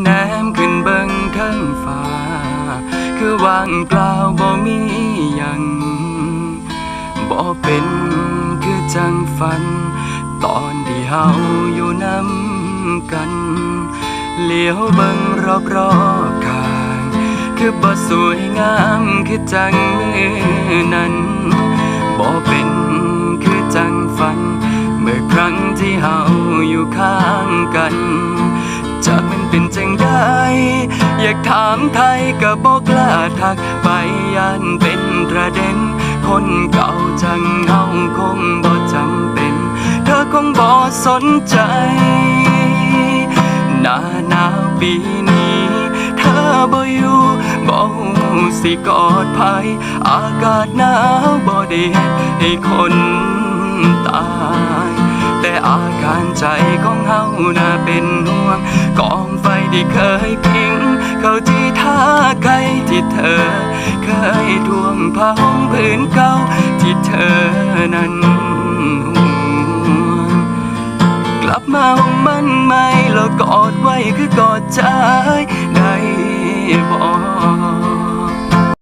แนมขึ้นเบิงเทิงฟ้า คือว่างเปล่าบ่มียังบ่เป็นคือจังฝัน ตอนที่เฮาอยู่น้ำกัน เลี้ยวเบิงรอบรอบๆข้าง คือบ่สวยงามคือจังมือนั้นบ่เป็นคือจังฝัน เมื่อครั้งที่เฮาอยู่ข้างกัน จากมันเป็นจังได้อยากถามไทยก็บอกล้าทักไปยันเป็นประเด็น คนเก่าจังเฮาคงบ่จำเป็น เธอคงบ่สนใจ หน้าหนาวปีนี้ เธอบ่อยู่บ่สิกอดภัย อากาศหนาวบ่ได้เฮ็ดให้คน ใจของเฮาน่าเป็นห่วงกองไฟที่เคยพิง เข้าที่ท่าไกลที่เธอ เคยทวงผ้าห่มผืนเก่าที่เธอนั้นห่วงกลับมาห้องมันไหมแล้วกอดไว้คือกอดใจได้บอก